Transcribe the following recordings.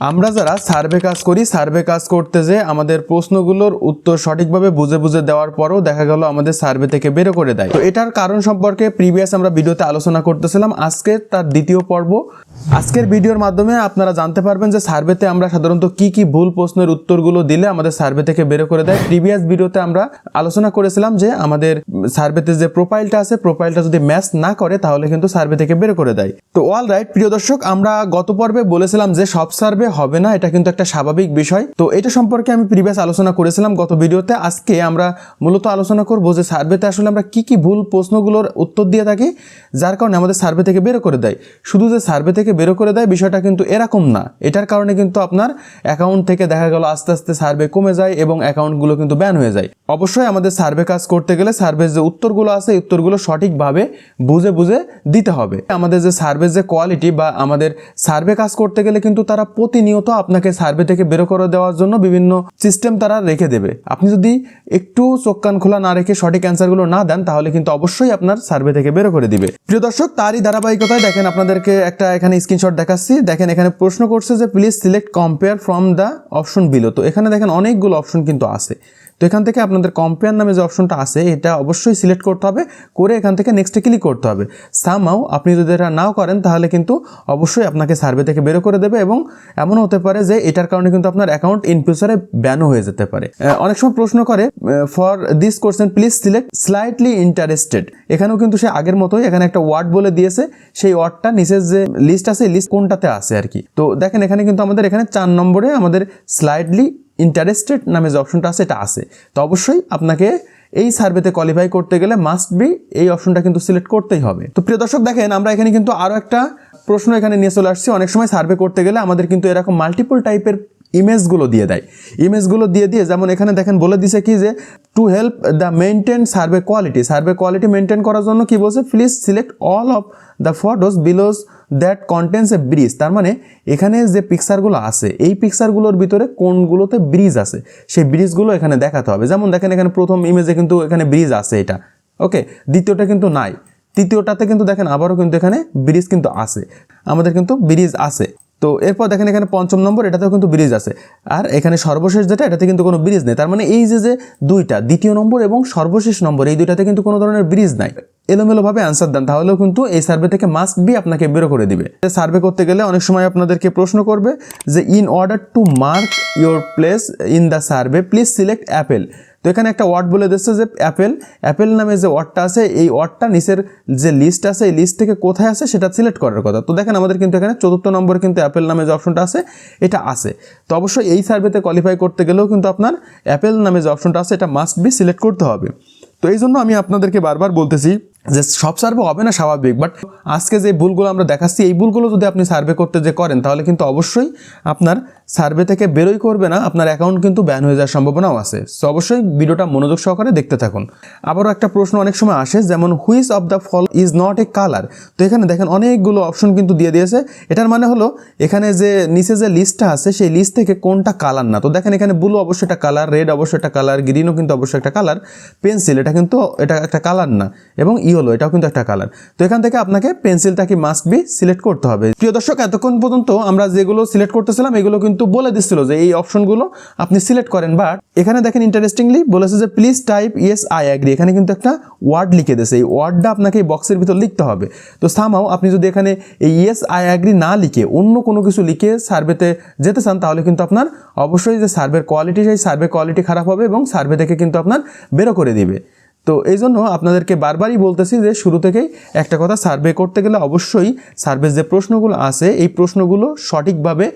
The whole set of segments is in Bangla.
আমরা যারা সার্ভে কাজ করি, সার্ভে কাজ করতে যে আমাদের প্রশ্নগুলোর উত্তর সঠিকভাবে বুঝে বুঝে দেওয়ার পরও দেখা গেল আমাদের সার্ভে থেকে বের করে দেয়। তো এটার কারণ সম্পর্কে প্রিভিয়াস আমরা ভিডিওতে আলোচনা করতেছিলাম। আজকে তার দ্বিতীয় পর্ব। আজকের ভিডিওর মাধ্যমে আপনারা জানতে পারবেন যে সার্ভেতে আমরা সাধারণত কি কি ভুল প্রশ্নের উত্তরগুলো দিলে আমাদের সার্ভে থেকে বের করে দেয়। প্রিভিয়াস ভিডিওতে আমরা আলোচনা করেছিলাম যে আমাদের সার্ভেতে যে প্রোফাইলটা আছে, প্রোফাইলটা যদি ম্যাচ না করে তাহলে কিন্তু সার্ভে থেকে বের করে দেয়। তো অল রাইট প্রিয় দর্শক, আমরা গত পর্বে বলেছিলাম যে সব সার্ভে হবে না, এটা কিন্তু একটা স্বাভাবিক বিষয়। তো এটা সম্পর্কে আমি প্রিভিয়াস আলোচনা করেছিলাম গত ভিডিওতে। আজকে আমরা মূলত আলোচনা করব যে সার্ভেতে আসলে আমরা কি কি ভুল প্রশ্নগুলোর উত্তর দিয়ে থাকি, যার কারণে আমাদের সার্ভে থেকে বের করে দেয়। শুধু যে সার্ভে থেকে বের করে দেয়, বিষয়টা কিন্তু এরকম না। এটার কারণে কিন্তু আপনার অ্যাকাউন্ট থেকে দেখা গেল আস্তে আস্তে সার্ভে কমে যায় এবং অ্যাকাউন্টগুলো কিন্তু ব্যান হয়ে যায়। অবশ্যই আমাদের সার্ভে কাজ করতে গেলে সার্ভের যে উত্তরগুলো আছে উত্তরগুলো সঠিকভাবে বুঝে বুঝে দিতে হবে। আমাদের যে সার্ভের যে কোয়ালিটি বা আমাদের সার্ভে কাজ করতে গেলে কিন্তু তারা প্রতিনিয়ত আপনাকে সার্ভে থেকে বের করে দেওয়ার জন্য বিভিন্ন সিস্টেম তারা রেখে দেবে। আপনি যদি একটু চোখ কান খোলা না রেখে সঠিক অ্যান্সারগুলো না দেন, তাহলে কিন্তু অবশ্যই আপনার সার্ভে থেকে বের করে দিবে। প্রিয় দর্শক, তারই ধারাবাহিকতায় দেখেন আপনাদেরকে একটা এখানে স্ক্রিনশট দেখাচ্ছি। দেখেন এখানে প্রশ্ন করছে যে please select compare from the option below তো এখানে দেখেন অনেকগুলো অপশন কিন্তু আছে। তো এখান থেকে আপনাদের কম্পেয়ার নামে যে অপশনটা আছে, এটা অবশ্যই সিলেক্ট করতে হবে, করে এখান থেকে নেক্সটে ক্লিক করতে হবে। সামাও আপনি যদি এটা নাও করেন, তাহলে কিন্তু অবশ্যই আপনাকে সার্ভে থেকে বের করে দেবে এবং এমন হতে পারে যে এটার কারণে কিন্তু আপনার অ্যাকাউন্ট ইন ফিউচারে ব্যানও হয়ে যেতে পারে। অনেক সময় প্রশ্ন করে for this question please select slightly interested এখানেও কিন্তু সে আগের মতোই এখানে একটা ওয়ার্ড বলে দিয়েছে, সেই ওয়ার্ডটা নিচের যে লিস্ট আছে লিস্ট কোনটাতে আছে আর কি। তো দেখেন এখানে কিন্তু আমাদের এখানে চার নম্বরে আমাদের স্লাইডলি ইন্টারেস্টেড নামে যে অপশনটা আছে, এটা আছে। তো অবশ্যই আপনাকে এই সার্ভেতে কোয়ালিফাই করতে গেলে মাস্ট বি এই অপশনটা কিন্তু সিলেক্ট করতেই হবে। তো প্রিয় দর্শক, দেখেন আমরা এখানে কিন্তু আরও একটা প্রশ্ন এখানে নিয়ে চলে আসছি। অনেক সময় সার্ভে করতে গেলে আমাদের কিন্তু এরকম মাল্টিপল টাইপের ইমেজগুলো দিয়ে দেয়। ইমেজগুলো দিয়ে দিয়ে যেমন এখানে দেখেন বলে দিছে কি যে to help the maintain survey quality survey quality maintain করার জন্য কি বলছে? Please select all of the photos belows that contents a bridge তার মানে এখানে যে পিকচারগুলো আছে, এই পিকচারগুলোর ভিতরে কোনগুলোতে ব্রিজ আছে, সেই ব্রিজগুলো এখানে দেখাতে হবে। যেমন দেখেন এখানে প্রথম ইমেজে কিন্তু এখানে ব্রিজ আছে এটা। ওকে দ্বিতীয়টা কিন্তু নাই। তৃতীয়টাতে কিন্তু দেখেন আবারও কিন্তু এখানে ব্রিজ কিন্তু আছে। আমাদের কিন্তু ব্রিজ আছে। তো এরপর দেখেন এখানে পঞ্চম নম্বর, এটাতেও কিন্তু ব্রিজ আছে। আর এখানে সর্বশেষ যেটা, এটাতে কিন্তু কোনো ব্রিজ নেই। তার মানে এই যে যে দুইটা, দ্বিতীয় নম্বর এবং সর্বশেষ নম্বর, এই দুইটাতে কিন্তু কোনো ধরনের ব্রিজ নাই। এলোমেলোভাবে আনসার দেন, তাহলেও কিন্তু এই সার্ভে থেকে মাস্ট বি আপনাকে বেরো করে দিবে। সার্ভে করতে গেলে অনেক সময় আপনাদেরকে প্রশ্ন করবে যে in order to mark your place in the survey please select apple তো এখানে একটা ওয়ার্ড বলে দিচ্ছে যে অ্যাপেল। অ্যাপেল নামে যে ওয়ার্ডটা আছে, এই ওয়ার্ডটা নিচের যে লিস্ট আছে, এই লিস্ট থেকে কোথায় আছে সেটা সিলেক্ট করার কথা। তো দেখেন আমাদের কিন্তু এখানে চতুর্থ নম্বর কিন্তু অ্যাপেল নামে যে অপশনটা আছে, এটা আছে। তো অবশ্যই এই সার্ভেতে কোয়ালিফাই করতে গেলেও কিন্তু আপনার অ্যাপেল নামে যে অপশনটা আছে, এটা মাস্ট বি সিলেক্ট করতে হবে। তো এই জন্য আমি আপনাদেরকে বারবার বলতেছি যে সব সার্ভে হবে না স্বাভাবিক বাট আজকে যে ভুলগুলো আমরা দেখাচ্ছি, এই ভুলগুলো যদি আপনি সার্ভে করতে যে করেন, তাহলে কিন্তু অবশ্যই আপনার সার্ভে থেকে বেরোই করবে না, আপনার অ্যাকাউন্ট কিন্তু ব্যান হয়ে যাওয়ার সম্ভাবনাও আছে। সো অবশ্যই ভিডিওটা মনোযোগ সহকারে দেখতে থাকুন। আবারও একটা প্রশ্ন অনেক সময় আসে, যেমন which of the fall is not a colour তো এখানে দেখেন অনেকগুলো অপশন কিন্তু দিয়ে দিয়েছে। এটার মানে হলো, এখানে যে নিচে যে লিস্টটা আছে, সেই লিস্ট থেকে কোনটা কালার না? তো দেখেন এখানে ব্লু অবশ্যই একটা কালার রেড অবশ্যই একটা কালার গ্রিনও কিন্তু অবশ্যই একটা কালার পেন্সিল এটা কিন্তু, এটা একটা কালার না। এবং ইয়েলো এটাও কিন্তু একটা কালার তো এখান থেকে আপনাকে পেন্সিলটা কি মাস্ট বি সিলেক্ট করতে হবে। প্রিয় দর্শক, এতক্ষণ পর্যন্ত আমরা যেগুলো সিলেক্ট করতেছিলাম, এগুলো কিন্তু বলে দিচ্ছিল যে এই অপশনগুলো আপনি সিলেক্ট করেন। বাট এখানে দেখেন ইন্টারেস্টিংলি বলেছে যে please type yes I agree এখানে কিন্তু একটা ওয়ার্ড লিখে দিয়েছে। এই ওয়ার্ডটা আপনাকে এই বক্সের ভিতর লিখতে হবে। তো সামাও আপনি যদি এখানে এই ইয়েস আই অ্যাগ্রি না লিখে অন্য কোনো কিছু লিখে সার্ভেতে যেতে চান, তাহলে কিন্তু আপনার অবশ্যই যে সার্ভের কোয়ালিটি সেই সার্ভে কোয়ালিটি খারাপ হবে এবং সার্ভে থেকে কিন্তু আপনার বেরো করে দিবে। তো এই জন্য আপনাদেরকে বারবারই বলতেছি যে শুরু থেকেই একটা কথা সার্ভে করতে গেলে অবশ্যই সার্ভে যে প্রশ্নগুলো আছে, এই প্রশ্নগুলো সঠিকভাবে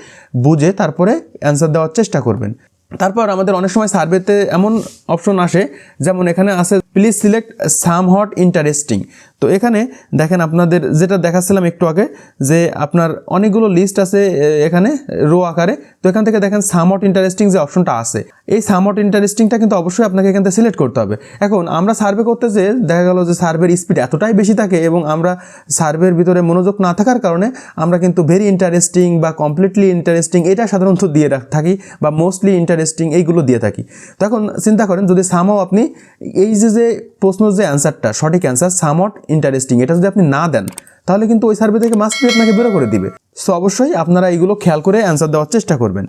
বুঝে তারপরে অ্যান্সার দেওয়ার চেষ্টা করবেন। তারপর আমাদের অনেক সময় সার্ভেতে এমন অপশন আসে, যেমন এখানে আছে please select some hot interesting তো এখানে দেখেন আপনাদের যেটা দেখাচ্ছিলাম একটু আগে, যে আপনার অনেকগুলো লিস্ট আছে এখানে রো আকারে। তো এখান থেকে দেখেন সামট ইন্টারেস্টিং যে অপশনটা আছে। এই সামট ইন্টারেস্টিংটা কিন্তু অবশ্যই আপনাকে এখান থেকে সিলেক্ট করতে হবে। এখন আমরা সার্ভে করতে যে দেখা গেল যে সার্ভের স্পিড এতটাই বেশি থাকে এবং আমরা সার্ভের ভিতরে মনোযোগ না থাকার কারণে আমরা কিন্তু ভেরি ইন্টারেস্টিং বা কমপ্লিটলি ইন্টারেস্টিং এটা সাধারণত দিয়ে থাকি বা মোস্টলি ইন্টারেস্টিং এইগুলো দিয়ে থাকি। তখন চিন্তা করেন যদি সামাও আপনি এই যে যে প্রশ্ন যে অ্যান্সারটা সঠিক অ্যান্সার সামট ইন্টারেস্টিং এটা যদি আপনি না দেন, তাহলে কিন্তু ওই সার্ভে থেকে মাস্ট আপনাকে বেরো করে দিবে। সো অবশ্যই আপনারা এইগুলো খেয়াল করে অ্যান্সার দেওয়ার চেষ্টা করবেন।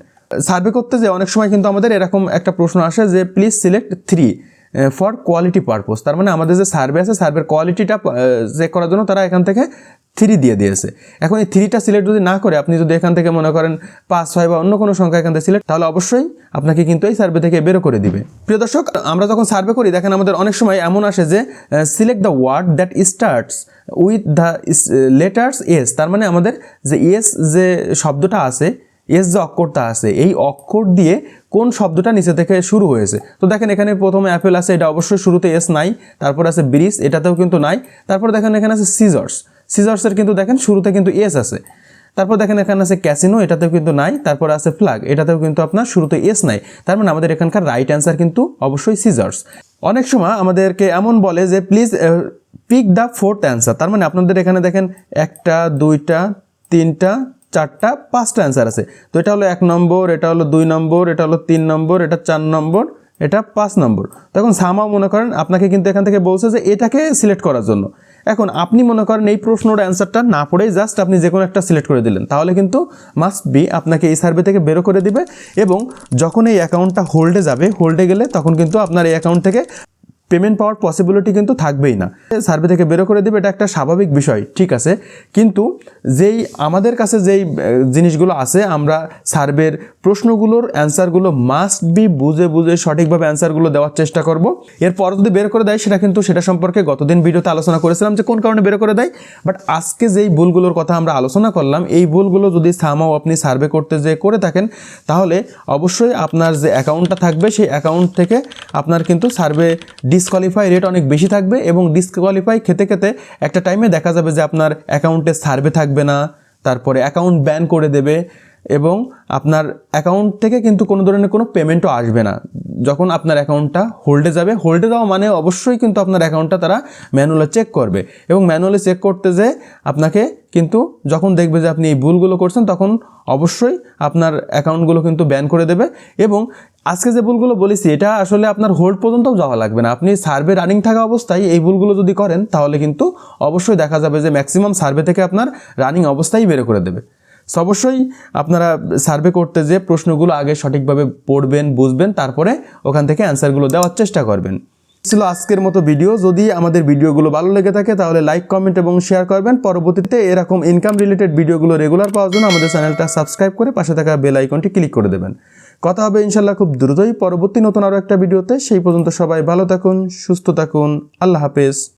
সার্ভে করতে যে অনেক সময় কিন্তু আমাদের এরকম একটা প্রশ্ন আসে যে please select three for quality purpose তার মানে আমাদের যে সার্ভে আছে সার্ভের কোয়ালিটিটা চেক করার জন্য তারা এখান থেকে থ্রি দিয়ে দিয়েছে। এখন এই থ্রিটা সিলেক্ট যদি না করে, আপনি যদি এখান থেকে মনে করেন পাঁচ, ছয় বা অন্য কোনো সংখ্যা এখান থেকে সিলেক্ট, তাহলে অবশ্যই আপনাকে কিন্তু এই সার্ভে থেকে বেরো করে দিবে। প্রিয় দর্শক, আমরা যখন সার্ভে করি, দেখেন আমাদের অনেক সময় এমন আসে যে select the word that starts with the letters S, তার মানে আমাদের যে এস যে শব্দটা আছে, এস যে অক্ষরটা আছে, এই অক্ষর দিয়ে কোন শব্দটা নিচে থেকে শুরু হয়েছে। তো দেখেন এখানে প্রথমে অ্যাপেল আছে, এটা অবশ্যই শুরুতে এস নাই, তারপর আছে ব্রিজ, এটাতেও কিন্তু নাই, তারপর দেখেন এখানে আছে সিজার্স। সিজার্সের কিন্তু দেখেন শুরুতে কিন্তু এস আছে। তারপর দেখেন এখানে আছে ক্যাসিনো এটাতেও কিন্তু নাই, তারপর আছে ফ্ল্যাগ এটাতেও কিন্তু আপনার শুরুতে এস নাই। তার মানে আমাদের এখানকার রাইট অ্যান্সার কিন্তু অবশ্যই সিজার্স অনেক সময় আমাদেরকে এমন বলে যে please pick the fourth answer তার মানে আপনাদের এখানে দেখেন একটা, দুইটা, তিনটা, চারটা, পাঁচটা অ্যান্সার আছে। তো এটা হলো এক নম্বর, এটা হলো দুই নম্বর, এটা হলো তিন নম্বর, এটা চার নম্বর, এটা পাঁচ নম্বর। তখন সামাও মনে করেন আপনাকে কিন্তু এখান থেকে বলছে যে, এটাকে সিলেক্ট করার জন্য। এখন আপনি মনে করেন এই প্রশ্নটা অ্যান্সারটা না পড়েই জাস্ট আপনি যে কোনো একটা সিলেক্ট করে দিলেন, তাহলে কিন্তু মাস্ট বি আপনাকে এই সার্ভে থেকে বেরো করে দিবে এবং যখন এই অ্যাকাউন্টটা হোল্ডে যাবে হোল্ডে গেলে তখন কিন্তু আপনার এই অ্যাকাউন্ট থেকে পেমেন্ট পাওয়ার পসিবিলিটি কিন্তু থাকবেই না। সার্ভে থেকে বেরো করে দেবে, এটা একটা স্বাভাবিক বিষয়, ঠিক আছে? কিন্তু যেই আমাদের কাছে যেই জিনিসগুলো আছে, আমরা সার্ভের প্রশ্নগুলোর অ্যান্সারগুলো মাস্ট বি বুঝে বুঝে সঠিকভাবে অ্যান্সারগুলো দেওয়ার চেষ্টা করব। এরপর যদি বের করে দেয়, সেটা কিন্তু সেটা সম্পর্কে গতদিন ভিডিওতে আলোচনা করেছিলাম যে কোন কারণে বের করে দেয়। বাট আজকে যেই ভুলগুলোর কথা আমরা আলোচনা করলাম, এই ভুলগুলো যদি সামাও আপনি সার্ভে করতে যে করে থাকেন, তাহলে অবশ্যই আপনার যে অ্যাকাউন্টটা থাকবে, সেই অ্যাকাউন্ট থেকে আপনার কিন্তু সার্ভে ডিসকোয়ালিফাই রেট অনেক বেশি থাকবে এবং ডিসকোয়ালিফাই খেতে খেতে একটা টাইমে দেখা যাবে যে আপনার অ্যাকাউন্টে সার্ভে থাকবে না, তারপরে অ্যাকাউন্ট ব্যান করে দেবে এবং আপনার অ্যাকাউন্ট থেকে কিন্তু কোনো ধরনের কোনো পেমেন্টও আসবে না। যখন আপনার অ্যাকাউন্টটা হোল্ডে যাবে হোল্ডে যাওয়া মানে অবশ্যই কিন্তু আপনার অ্যাকাউন্টটা তারা ম্যানুয়ালে চেক করবে এবং ম্যানুয়ালি চেক করতে যে আপনাকে কিন্তু যখন দেখবে যে আপনি এই ভুলগুলো করছেন, তখন অবশ্যই আপনার অ্যাকাউন্টগুলো কিন্তু ব্যান করে দেবে এবং আজকে যে ভুলগুলো বলেছি, এটা আসলে আপনার হোল্ড পর্যন্তও যাওয়া লাগবে না। আপনি সার্ভে রানিং থাকা অবস্থায় এই ভুলগুলো যদি করেন, তাহলে কিন্তু অবশ্যই দেখা যাবে যে ম্যাক্সিমাম সার্ভে থেকে আপনার রানিং অবস্থায় বের করে দেবে। অবশ্যই আপনারা সার্ভে করতে যে প্রশ্নগুলো আগে সঠিকভাবে পড়বেন, বুঝবেন, তারপরে ওখান থেকে অ্যান্সারগুলো দেওয়ার চেষ্টা করবেন। ছিল আজকের মতো ভিডিও যদি আমাদের ভিডিওগুলো ভালো লেগে থাকে, তাহলে লাইক কমেন্ট এবং শেয়ার করবেন। পরবর্তীতে এরকম ইনকাম রিলেটেড ভিডিওগুলো রেগুলার পাওয়ার জন্য আমাদের চ্যানেলটা সাবস্ক্রাইব করে পাশে থাকা বেল আইকনটি ক্লিক করে দেবেন। কথা হবে ইনশাল্লাহ খুব দ্রুতই। পরবর্তী নতুন আরও একটা ভিডিওতে। সেই পর্যন্ত সবাই ভালো থাকুন, সুস্থ থাকুন। আল্লাহ হাফেজ।